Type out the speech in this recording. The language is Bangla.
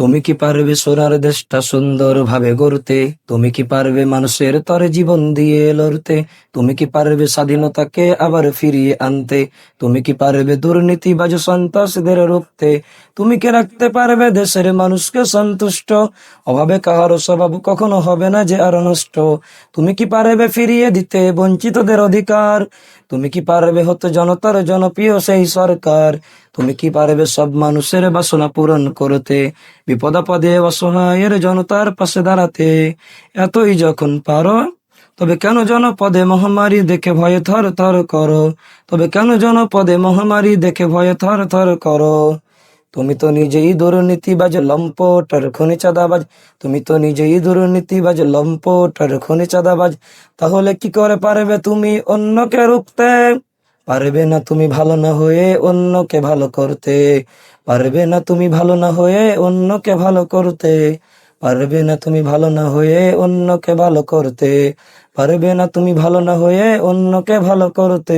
তুমি কি পারবে সোনার দেশটা সুন্দর ভাবে গড়তে? তুমি কি পারবে মানুষের তরে জীবন দিয়ে লড়তে? তুমি কি পারবে স্বাধীনতাকে আবার ফিরিয়ে আনতে? তুমি কি পারবে দুর্নীতিবাজ সন্ত্রাসীদের রুখতে? তুমি কি রাখতে পারবে দেশের মানুষকে সন্তুষ্ট? অভাবে কাহারও স্বভাব কখনো হবে না যে আর নষ্ট। তুমি কি পারবে ফিরিয়ে দিতে বঞ্চিতদের অধিকার? তুমি কি পারবে হতে জনতার জনপ্রিয় সেই সরকার? তুমি কি পারবে সব মানুষের বাসনা পূরণ করতে? বিপদাপদে অসহায়ের জনতার পাশে দাঁড়াতে। এতই যখন পারো, তবে কেন জনপদে মহামারী দেখে ভয়ে থর থর করো? তবে কেন জনপদে মহামারী দেখে ভয়ে থর থর করো? তুমি তো নিজেই দুর্নীতিবাজ লম্পট আর খনি চাঁদাবাজ তুমি তো নিজেই দুর্নীতিবাজ লম্পট আর খনি চাঁদাবাজ তাহলে কি করে পারবে তুমি অন্যকে রুখতে? পারবে না তুমি ভালো না হয়ে অন্যকে ভালো করতে। পারবে না তুমি ভালো না হয়ে অন্যকে ভালো করতে। পারবে না তুমি ভালো না হয়ে অন্যকে ভালো করতে। পারবে না তুমি ভালো না হয়ে অন্যকে ভালো করতে।